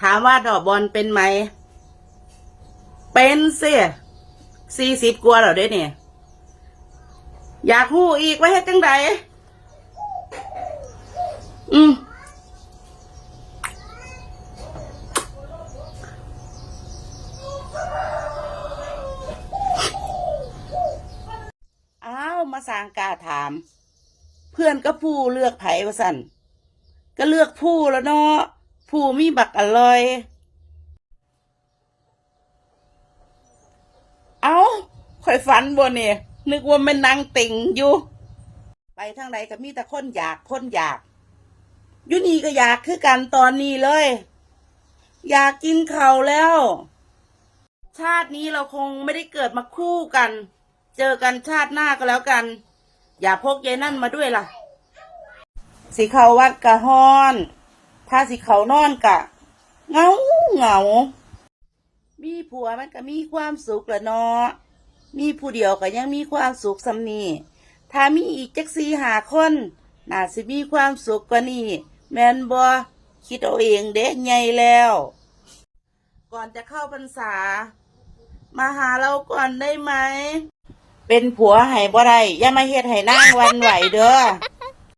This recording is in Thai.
ถามว่าดอกบอลเป็นไหม เป็นเสียสี่สิบกว่าแล้วเด้เนี่ย อยากหู้อีกไว้ให้จังใดอืมอ้าวมาสร้างกาถาม เพื่อนก็ผู้เลือกไผ่ว่าสันก็เลือกผู้แล้วเนาะ ผู้มีบักอร่อย เอาข่อยฝันบ่เนี่ยนึกว่าแม่นนางติ่งอยู่ ไปทางใดก็มีแต่คนอยากคนอยากยู่นี่ก็อยากคือกันตอนนี้เลย อยากกินเขาแล้ว ชาตินี้เราคงไม่ได้เกิดมาคู่กัน เจอกันชาติหน้าก็แล้วกัน อย่าพกยายนั่นมาด้วยล่ะสิเขาวัดกะฮ้อน ถ้าสิเขานอนกะเงาเงา มีผัวมันก็มีความสุขละเนาะ มีผู้เดียวก็ยังมีความสุขสำนีถ้ามีอีกจักสีหาคนน่าสิมีความสุขกว่านี้แมนบ่คิดเอาเองเด้ใหญ่แล้ว ก่อนจะเข้าพรรษา มาหาเราก่อนได้ไหม เป็นผัวให้บ่ได้อย่ามาเฮ็ดให้นางวันไหวเด้อ